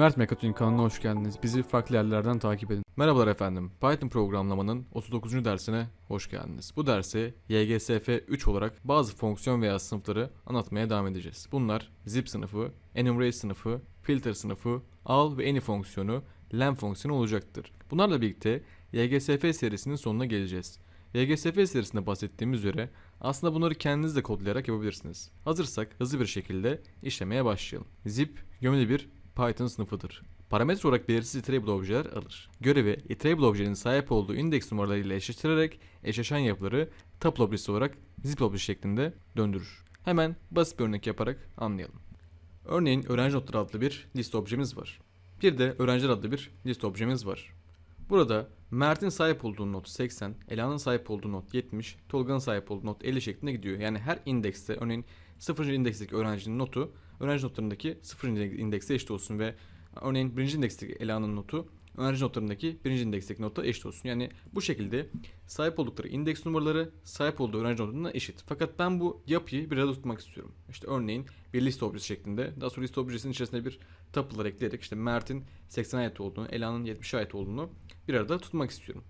Mert Mekatronik kanalına hoş geldiniz. Bizi farklı yerlerden takip edin. Merhabalar efendim. Python programlamanın 39. dersine hoş geldiniz. Bu dersi YGSF 3 olarak bazı fonksiyon veya sınıfları anlatmaya devam edeceğiz. Bunlar zip sınıfı, enumerate sınıfı, filter sınıfı, al ve any fonksiyonu, len fonksiyonu olacaktır. Bunlarla birlikte YGSF serisinin sonuna geleceğiz. YGSF serisinde bahsettiğimiz üzere aslında bunları kendiniz de kodlayarak yapabilirsiniz. Hazırsak hızlı bir şekilde işlemeye başlayalım. Zip gömülü bir Python sınıfıdır. Parametre olarak belirsiz iterable objeler alır. Görevi iterable objenin sahip olduğu indeks numaralarıyla eşleştirerek eşleşen yapıları tuple objesi olarak zip objesi şeklinde döndürür. Hemen basit bir örnek yaparak anlayalım. Örneğin öğrenci notları adlı bir liste objemiz var. Bir de öğrenciler adlı bir liste objemiz var. Burada Mert'in sahip olduğu not 80, Ela'nın sahip olduğu not 70, Tolga'nın sahip olduğu not 50 şeklinde gidiyor. Yani her indekste örneğin 0. indeksteki öğrencinin notu öğrenci notlarındaki 0. indekse eşit olsun ve örneğin 1. indeksteki Ela'nın notu öğrenci notlarındaki 1. indeksteki nota eşit olsun. Yani bu şekilde sahip oldukları indeks numaraları sahip olduğu öğrenci notlarına eşit. Fakat ben bu yapıyı bir arada tutmak istiyorum. İşte örneğin bir liste objesi şeklinde. Daha sonra liste objesinin içerisine bir tuple'lar ekleyerek işte Mert'in 80 ait olduğunu, Ela'nın 70 ait olduğunu bir arada tutmak istiyorum.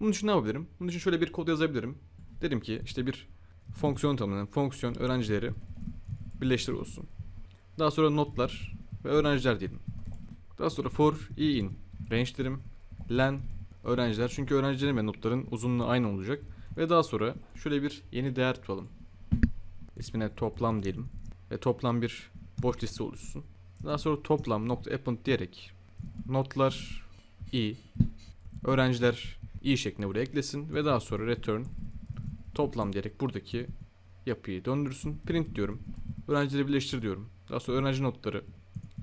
Bunun için ne yapabilirim? Bunun için şöyle bir kod yazabilirim. Dedim ki işte bir fonksiyon tanımlayalım. Fonksiyon öğrencileri birleştir olsun. Daha sonra notlar ve öğrenciler diyelim. Daha sonra for i in range derim. Len öğrenciler çünkü öğrencilerin ve notların uzunluğu aynı olacak. Ve daha sonra şöyle bir yeni değer tutalım. İsmine toplam diyelim. Ve toplam bir boş liste oluşsun. Daha sonra toplam nokta append diyerek notlar i öğrenciler i şeklinde buraya eklesin ve daha sonra return toplam diyerek buradaki yapıyı döndürsün. Print diyorum. Öğrencileri birleştir diyorum. Daha sonra öğrenci notları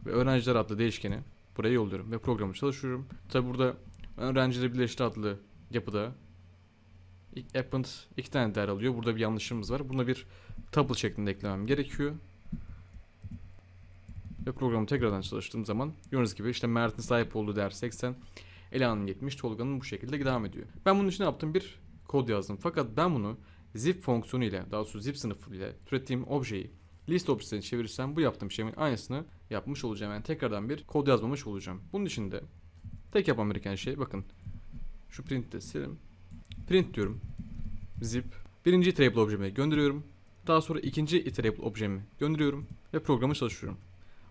ve öğrenciler adlı değişkeni buraya yolluyorum ve programı çalışıyorum. Tabi burada öğrencileri birleştir adlı yapıda append iki tane değer alıyor. Burada bir yanlışımız var. Buna bir tuple şeklinde eklemem gerekiyor. Ve programı tekrardan çalıştığım zaman gördüğünüz gibi işte Mert'in sahip olduğu değer 80, Ela'nın 70, Tolga'nın bu şekilde devam ediyor. Ben bunun için yaptım? Bir kod yazdım. Fakat ben bunu zip fonksiyonu ile daha doğrusu zip sınıfı ile türettiğim objeyi liste objesine çevirirsem bu yaptığım şeyin aynısını yapmış olacağım. Yani tekrardan bir kod yazmamış olacağım. Bunun için de tek yapmam gereken şey bakın şu print de silelim. Print diyorum. Zip. Birinci iterable objemi gönderiyorum. Daha sonra ikinci iterable objemi gönderiyorum ve programı çalışıyorum.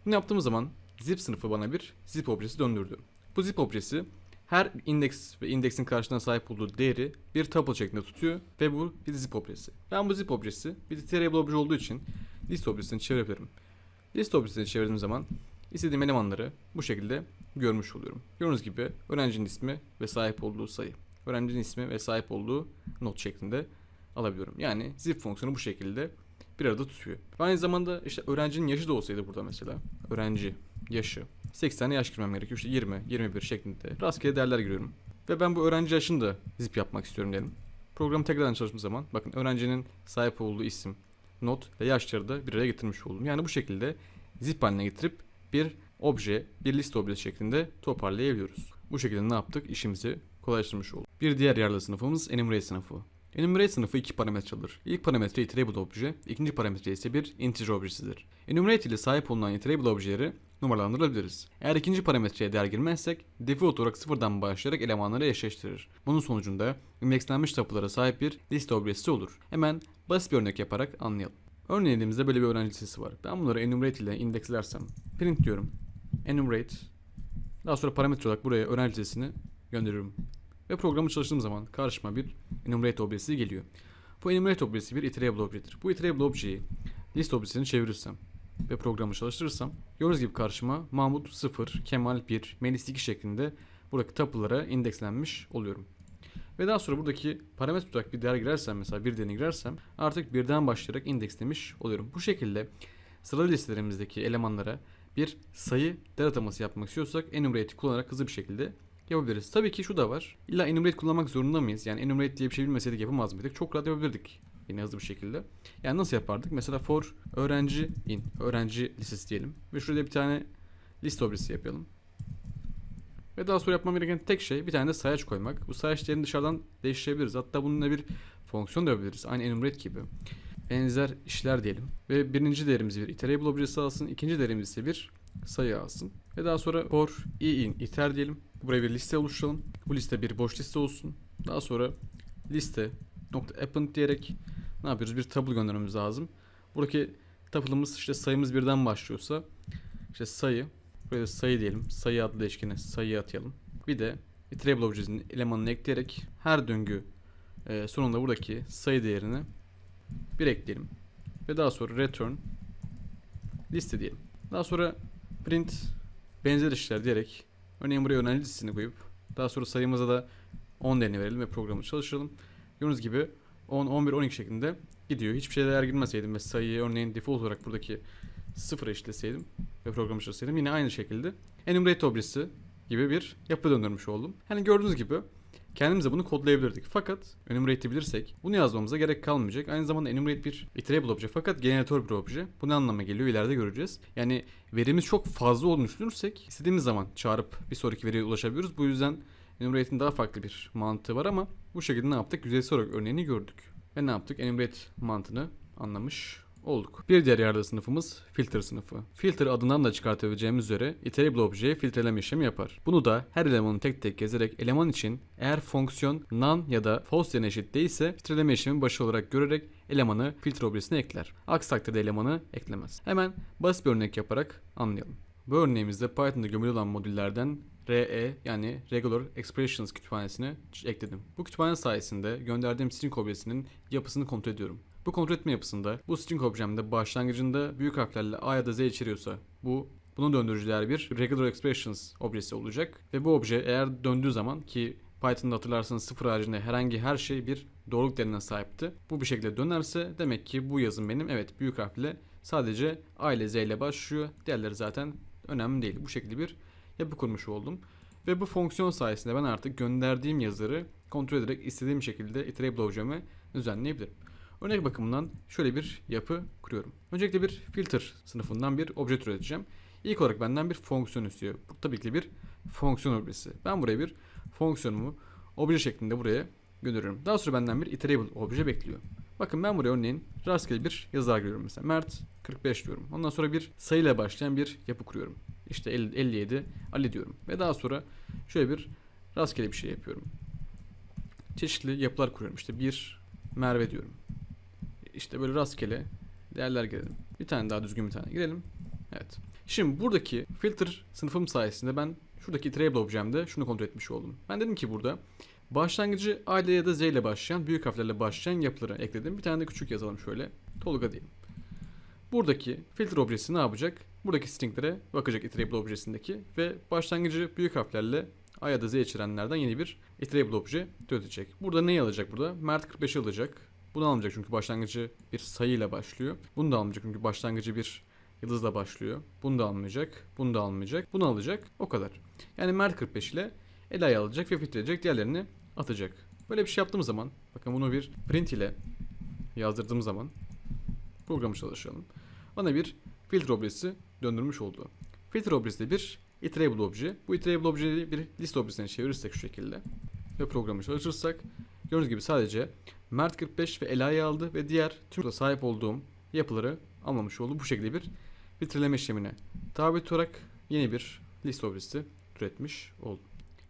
Bunu yaptığımız zaman zip sınıfı bana bir zip objesi döndürdü. Bu zip objesi her indeks ve indeksin karşılığına sahip olduğu değeri bir tuple şeklinde tutuyor ve bu bir zip objesi. Ben bu zip objesi bir iterable obje olduğu için liste objesini çevirebilirim. Liste objesini çevirdiğim zaman istediğim elemanları bu şekilde görmüş oluyorum. Gördüğünüz gibi öğrencinin ismi ve sahip olduğu sayı. Öğrencinin ismi ve sahip olduğu not şeklinde alabiliyorum. Yani zip fonksiyonu bu şekilde bir arada tutuyor. Aynı zamanda işte öğrencinin yaşı da olsaydı burada mesela. Öğrenci yaşı. 80 yaş girmem gerekiyor. İşte 20, 21 şeklinde rastgele değerler giriyorum. Ve ben bu öğrenci yaşını da zip yapmak istiyorum diyelim. Programı tekrardan çalıştığım zaman bakın öğrencinin sahip olduğu isim, not ve yaşları da bir araya getirmiş oldum. Yani bu şekilde zip haline getirip bir obje, bir liste objesi şeklinde toparlayabiliyoruz. Bu şekilde ne yaptık? İşimizi kolaylaştırmış olduk. Bir diğer yararlı sınıfımız enumerate sınıfı. Enumerate sınıfı iki parametre alır. İlk parametre iterable obje, ikinci parametre ise bir integer objesidir. Enumerate ile sahip olunan iterable objeleri numaralandırabiliriz. Eğer ikinci parametreye değer girmezsek, default olarak sıfırdan başlayarak elemanları eşleştirir. Bunun sonucunda indekslenmiş tapulara sahip bir liste objesi olur. Hemen basit bir örnek yaparak anlayalım. Örneğin elimizde böyle bir öğrenci listesi var. Ben bunları enumerate ile indekslersem, print diyorum, enumerate, daha sonra parametre olarak buraya öğrenci listesini gönderiyorum. Ve programı çalıştığım zaman karşıma bir enumerate objesi geliyor. Bu enumerate objesi bir iterable objedir. Bu iterable objeyi list objesini çevirirsem ve programı çalıştırırsam gördüğünüz gibi karşıma Mahmut 0, Kemal 1, Melis 2 şeklinde buradaki tuple'lara indekslenmiş oluyorum. Ve daha sonra buradaki parametre olarak bir değer girersem mesela bir değerini girersem artık birden başlayarak indekslemiş oluyorum. Bu şekilde sıralı listelerimizdeki elemanlara bir sayı değer ataması yapmak istiyorsak enumerate kullanarak hızlı bir şekilde yapabiliriz. Tabii ki şu da var. İlla enumerate kullanmak zorunda mıyız? Yani enumerate diye bir şey bilmeseydik yapamaz mıydık? Çok rahat yapabilirdik yine hızlı bir şekilde. Yani nasıl yapardık? Mesela for öğrenci in, öğrenci listesi diyelim. Ve şurada bir tane liste objesi yapalım. Ve daha sonra yapmam gereken tek şey bir tane de sayaç koymak. Bu sayaç değerini dışarıdan değiştirebiliriz. Hatta bununla bir fonksiyon da yapabiliriz. Aynı enumerate gibi. Benzer işler diyelim. Ve birinci değerimizi bir iterable objesi alsın. ikinci değerimiz ise bir sayı alsın. Ve daha sonra for i in iter diyelim. Buraya bir liste oluşturalım. Bu liste bir boş liste olsun. Daha sonra liste nokta append diyerek ne yapıyoruz? Bir tuple göndermemiz lazım. Buradaki tuple'ımız işte sayımız birden başlıyorsa işte sayı buraya sayı diyelim. Sayı adlı değişkene sayı atayalım. Bir de iterable objesinin elemanını ekleyerek her döngü e, sonunda buradaki sayı değerini bir ekleyelim. Ve daha sonra return liste diyelim. Daha sonra print benzer işler diyerek örneğin buraya önemli listesini koyup daha sonra sayımıza da 10 değerini verelim ve programı çalıştıralım. Gördüğünüz gibi 10, 11, 12 şeklinde gidiyor. Hiçbir şey değer girmeseydim ve sayıyı örneğin default olarak buradaki 0 eşitleseydim ve programı çalıştırsaydım yine aynı şekilde enumerate objesi gibi bir yapı döndürmüş oldum. Yani gördüğünüz gibi kendimize bunu kodlayabilirdik. Fakat enumerate'i bilirsek bunu yazmamıza gerek kalmayacak. Aynı zamanda enumerate bir iterable obje fakat generatör bir obje. Bu ne anlama geliyor ileride göreceğiz. Yani verimiz çok fazla olduğunu düşünürsek istediğimiz zaman çağırıp bir sonraki veriye ulaşabiliyoruz. Bu yüzden enumerate'in daha farklı bir mantığı var ama bu şekilde ne yaptık? Yüzeysel olarak örneğini gördük. Ve ne yaptık? Enumerate mantığını anlamış olduk. Bir diğer yargı sınıfımız filter sınıfı. Filter adından da çıkartabileceğimiz üzere iterable objeye filtreleme işlemi yapar. Bunu da her elemanı tek tek gezerek eleman için eğer fonksiyon none ya da false yerine eşit değilse filtreleme işlemi başı olarak görerek elemanı filtre objesine ekler. Aksi takdirde elemanı eklemez. Hemen basit bir örnek yaparak anlayalım. Bu örneğimizde Python'da gömülü olan modüllerden RE yani Regular Expressions kütüphanesini ekledim. Bu kütüphane sayesinde gönderdiğim string objesinin yapısını kontrol ediyorum. Bu kontrol etme yapısında bu string objemde başlangıcında büyük harflerle A ya da Z içeriyorsa bu bunu döndürücü değer bir regular expressions objesi olacak ve bu obje eğer döndüğü zaman ki Python'da hatırlarsanız sıfır haricinde herhangi her şey bir doğruluk değerine sahipti. Bu bir şekilde dönerse demek ki bu yazım benim evet büyük harfle sadece A ile Z ile başlıyor. Diğerleri zaten önemli değil. Bu şekilde bir yapı kurmuş oldum. Ve bu fonksiyon sayesinde ben artık gönderdiğim yazıları kontrol ederek istediğim şekilde iterable objemi düzenleyebilirim. Örnek bakımından şöyle bir yapı kuruyorum. Öncelikle bir filter sınıfından bir obje üreteceğim. İlk olarak benden bir fonksiyon istiyor. Bu tabii ki bir fonksiyon objesi. Ben buraya bir fonksiyonumu obje şeklinde buraya gönderiyorum. Daha sonra benden bir iterable obje bekliyor. Bakın ben buraya örneğin rastgele bir yazı giriyorum mesela. Mert 45 diyorum. Ondan sonra bir sayıyla başlayan bir yapı kuruyorum. İşte 57 Ali diyorum. Ve daha sonra şöyle bir rastgele bir şey yapıyorum. Çeşitli yapılar kuruyorum. İşte bir Merve diyorum. İşte böyle rastgele değerler girelim. Bir tane daha düzgün bir tane girelim. Evet. Şimdi buradaki filter sınıfım sayesinde ben şuradaki iterable objemde şunu kontrol etmiş oldum. Ben dedim ki burada başlangıcı A ile ya da Z ile başlayan büyük harflerle başlayan yapıları ekledim. Bir tane de küçük yazalım şöyle. Tolga diyelim. Buradaki filter objesi ne yapacak? Buradaki stringlere bakacak iterable objesindeki ve başlangıcı büyük harflerle A ya da Z içerenlerden yeni bir iterable obje türetecek. Burada neyi alacak burada? Mert 45 alacak. Bunu almayacak çünkü başlangıcı bir sayıyla başlıyor. Bunu da almayacak çünkü başlangıcı bir yıldızla başlıyor. Bunu da almayacak. Bunu da almayacak. Bunu alacak. O kadar. Yani Mert 45 ile Ela'yı alacak ve filtreleyecek. Diğerlerini atacak. Böyle bir şey yaptığımız zaman bakın bunu bir print ile yazdırdığım zaman programı çalışalım. Bana bir filtre objesi döndürmüş oldu. Filtre objesi de bir iterable obje. Bu iterable objeyi bir liste objesine çevirirsek şu şekilde ve programı çalışırsak gördüğünüz gibi sadece Mert 45 ve Ela'yı aldı ve diğer tüm sahip olduğum yapıları almamış oldu. Bu şekilde bir filtreleme işlemine tabi tutarak yeni bir liste objesi türetmiş oldu.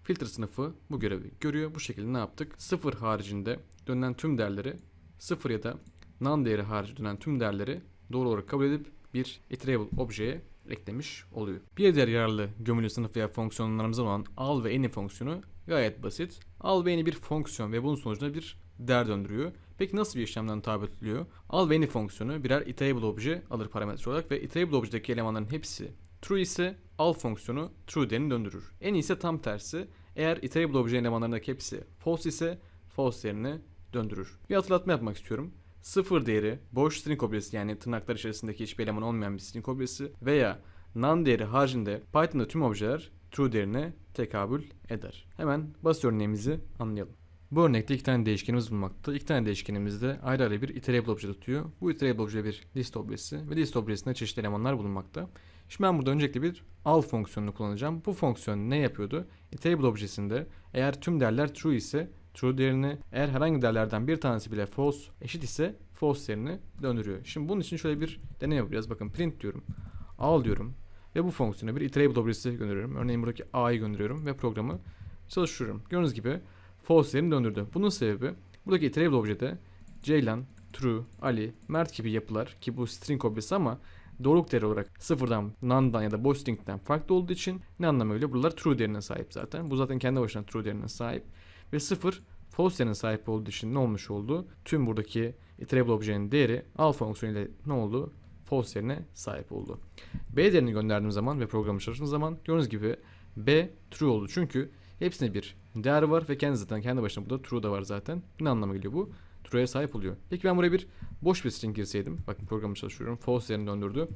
Filtre sınıfı bu görevi görüyor. Bu şekilde ne yaptık? Sıfır haricinde dönen tüm değerleri sıfır ya da non değeri harici dönen tüm değerleri doğru olarak kabul edip bir iterable objeye eklemiş oluyor. Bir diğer yararlı gömülü sınıf veya fonksiyonlarımız olan al ve any fonksiyonu gayet basit. Al ve any bir fonksiyon ve bunun sonucunda bir değer döndürüyor. Peki nasıl bir işlemden tabi tutuluyor? Al ve any fonksiyonu birer iterable obje alır parametre olarak ve iterable objedeki elemanların hepsi true ise al fonksiyonu true değerini döndürür. En ise tam tersi. Eğer iterable obje elemanlarındaki hepsi false ise false değerini döndürür. Bir hatırlatma yapmak istiyorum. Sıfır değeri boş string objesi yani tırnaklar içerisindeki hiçbir eleman olmayan bir string objesi veya none değeri haricinde Python'da tüm objeler true değerine tekabül eder. Hemen basit örneğimizi anlayalım. Bu örnekte iki tane değişkenimiz bulunmakta. İki tane değişkenimizde ayrı ayrı bir iterable obje tutuyor. Bu iterable obje bir list objesi ve list objesinde çeşitli elemanlar bulunmakta. Şimdi ben burada öncelikle bir al fonksiyonunu kullanacağım. Bu fonksiyon ne yapıyordu? Iterable objesinde eğer tüm değerler true ise true değerini eğer herhangi değerlerden bir tanesi bile false eşit ise false değerini döndürüyor. Şimdi bunun için şöyle bir deney yapacağız. Bakın print diyorum. Al diyorum. Ve bu fonksiyona bir iterable objesi gönderiyorum. Örneğin buradaki a'yı gönderiyorum ve programı çalıştırıyorum. Gördüğünüz gibi false yerini döndürdü. Bunun sebebi buradaki iterable objede Ceylan, True, Ali, Mert gibi yapılar ki bu string objesi ama doğruluk değeri olarak sıfırdan, none'dan ya da boş string'den farklı olduğu için ne anlamı öyle? Buralar true değerine sahip zaten. Bu zaten kendi başına true değerine sahip. Ve sıfır false değerine sahip olduğu için ne olmuş oldu? Tüm buradaki iterable objenin değeri al fonksiyonu ile ne oldu? False değerine sahip oldu. B değerini gönderdiğim zaman ve programı çalıştığım zaman gördüğünüz gibi B true oldu. Çünkü hepsinde bir değer var ve kendi zaten kendi başına burada true da var zaten. Ne anlama geliyor bu? True'ya sahip oluyor. Peki ben buraya bir boş bir string girseydim. Bakın programı çalışıyorum. False yerini döndürdü.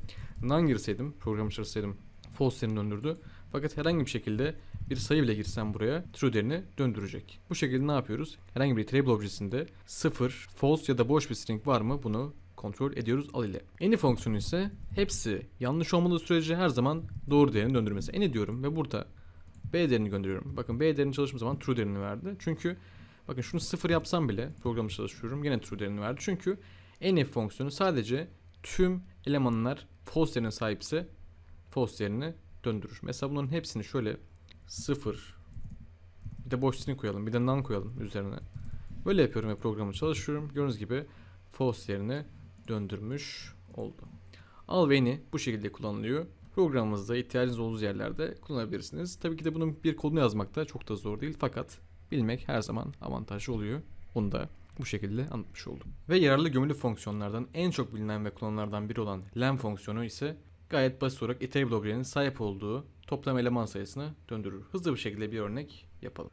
None girseydim. Programı çalışsaydım. False yerini döndürdü. Fakat herhangi bir şekilde bir sayı bile girsem buraya true değerini döndürecek. Bu şekilde ne yapıyoruz? Herhangi bir iterable objesinde sıfır, false ya da boş bir string var mı bunu kontrol ediyoruz al ile. Any fonksiyonu ise hepsi yanlış olmadığı sürece her zaman doğru değerini döndürmesi. Any diyorum ve burada B değerini gönderiyorum. Bakın B değerini çalıştığım zaman true değerini verdi. Çünkü bakın şunu sıfır yapsam bile programı çalışıyorum yine true değerini verdi. Çünkü any fonksiyonu sadece tüm elemanlar false değerine sahipse false değerini döndürür. Mesela bunların hepsini şöyle sıfır bir de boş string koyalım bir de none koyalım üzerine. Böyle yapıyorum ve programı çalışıyorum. Gördüğünüz gibi false değerini döndürmüş oldu. Al ve bu şekilde kullanılıyor. Programımızda ihtiyacınız olduğu yerlerde kullanabilirsiniz. Tabii ki de bunun bir kodunu yazmak da çok da zor değil fakat bilmek her zaman avantajlı oluyor. Bunu da bu şekilde anlatmış oldum. Ve yararlı gömülü fonksiyonlardan en çok bilinen ve kullanılardan biri olan len fonksiyonu ise gayet basit olarak iterable objenin sahip olduğu toplam eleman sayısını döndürür. Hızlı bir şekilde bir örnek yapalım.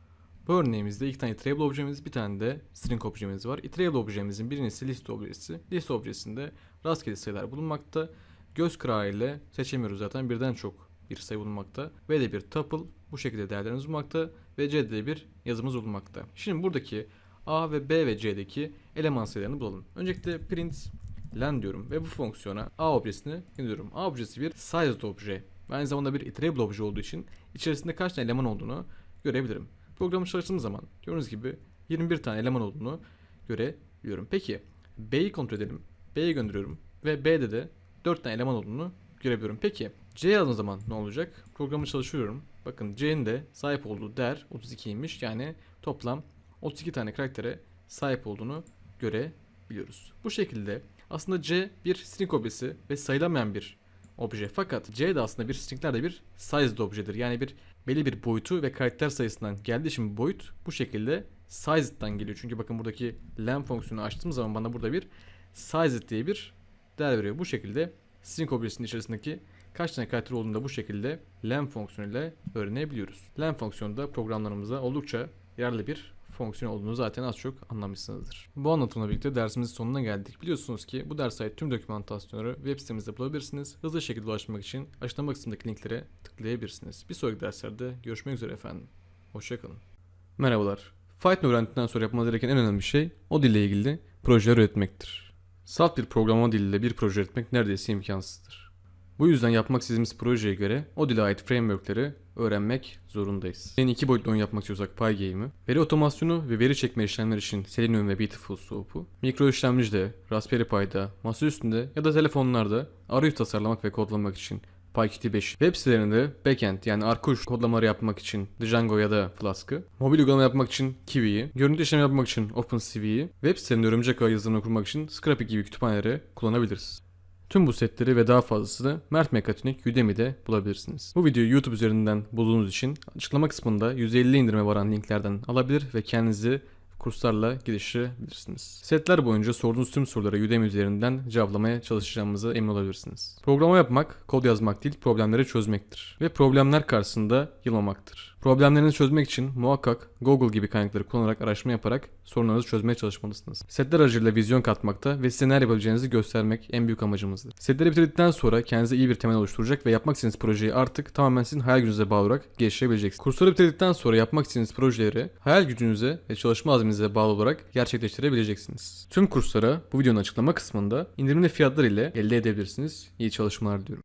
Bu örneğimizde iki tane iterable objemiz, bir tane de string objemiz var. Iterable objemizin birincisi list objesi. List objesinde rastgele sayılar bulunmakta. Göz kırağı ile seçemiyoruz zaten birden çok bir sayı bulunmakta. V de bir tuple bu şekilde değerlerimiz bulunmakta ve C'de de bir yazımız bulunmakta. Şimdi buradaki A ve B ve C'deki eleman sayılarını bulalım. Öncelikle print len diyorum ve bu fonksiyona A objesini gönderiyorum. A objesi bir sized obje ve aynı zamanda bir iterable obje olduğu için içerisinde kaç tane eleman olduğunu görebilirim. Programı çalıştığım zaman gördüğünüz gibi 21 tane eleman olduğunu görebiliyorum. Peki B'yi kontrol edelim. B'ye gönderiyorum ve B'de de 4 tane eleman olduğunu görebiliyorum. Peki C yazdığım zaman ne olacak? Programı çalışıyorum. Bakın C'nin de sahip olduğu değer 32'ymiş. Yani toplam 32 tane karaktere sahip olduğunu görebiliyoruz. Bu şekilde aslında C bir string objesi ve sayılamayan bir obje. Fakat C de aslında bir stringlerde bir sized objedir. Yani bir belli bir boyutu ve karakter sayısından geldiği için boyut bu şekilde sized'dan geliyor. Çünkü bakın buradaki len fonksiyonu açtığım zaman bana burada bir sized diye bir değer veriyor. Bu şekilde string objesinin içerisindeki kaç tane karakter olduğunu da bu şekilde len fonksiyonuyla öğrenebiliyoruz. Len fonksiyonu da programlarımızda oldukça yararlı bir fonksiyon olduğunu zaten az çok anlamışsınızdır. Bu anlatımla birlikte dersimizin sonuna geldik. Biliyorsunuz ki bu ders ait tüm dokümantasyonları web sitemizde bulabilirsiniz. Hızlı şekilde ulaşmak için açıklama kısmındaki linklere tıklayabilirsiniz. Bir sonraki derslerde görüşmek üzere efendim. Hoşçakalın. Merhabalar. Python öğrendikten sonra yapmanız gereken en önemli şey o dille ilgili projeler üretmektir. Salt bir programlama diliyle bir proje üretmek neredeyse imkansızdır. Bu yüzden yapmak istediğimiz projeye göre o dile ait frameworkleri öğrenmek zorundayız. Yeni iki boyutlu oyun yapmak istiyorsak Pygame'i, veri otomasyonu ve veri çekme işlemler için Selenium ve Beautiful Soap'u, mikro işlemcide, Raspberry Pi'da, masaüstünde ya da telefonlarda arayüz tasarlamak ve kodlamak için PyKit 5. Web sitelerinde backend yani arkuş kodlamaları yapmak için Django ya da Flask'ı, mobil uygulama yapmak için Kiwi'yi, görüntü işlemi yapmak için OpenCV'yi, web sitelerinde örümcek ağ yazılımını kurmak için Scrapy gibi kütüphaneleri kullanabiliriz. Tüm bu setleri ve daha fazlasını Mert Mekatronik Udemy'de bulabilirsiniz. Bu videoyu YouTube üzerinden bulduğunuz için açıklama kısmında 150 indirime varan linklerden alabilir ve kendinizi kurslarla geliştirebilirsiniz. Setler boyunca sorduğunuz tüm sorulara Udemy üzerinden cevaplamaya çalışacağımıza emin olabilirsiniz. Programa yapmak, kod yazmak değil, problemleri çözmektir. Ve problemler karşısında yılmamaktır. Problemlerinizi çözmek için muhakkak Google gibi kaynakları kullanarak araştırma yaparak sorunlarınızı çözmeye çalışmalısınız. Setler aracılığıyla vizyon katmakta ve size neler yapabileceğinizi göstermek en büyük amacımızdır. Setleri bitirdikten sonra kendinize iyi bir temel oluşturacak ve yapmak istediğiniz projeyi artık tamamen sizin hayal gücünüze bağlı olarak geliştirebileceksiniz. Kursları bitirdikten sonra yapmak istediğiniz projeleri hayal gücünüze ve çalışma azminize bağlı olarak gerçekleştirebileceksiniz. Tüm kurslara bu videonun açıklama kısmında indirimli fiyatlar ile elde edebilirsiniz. İyi çalışmalar diliyorum.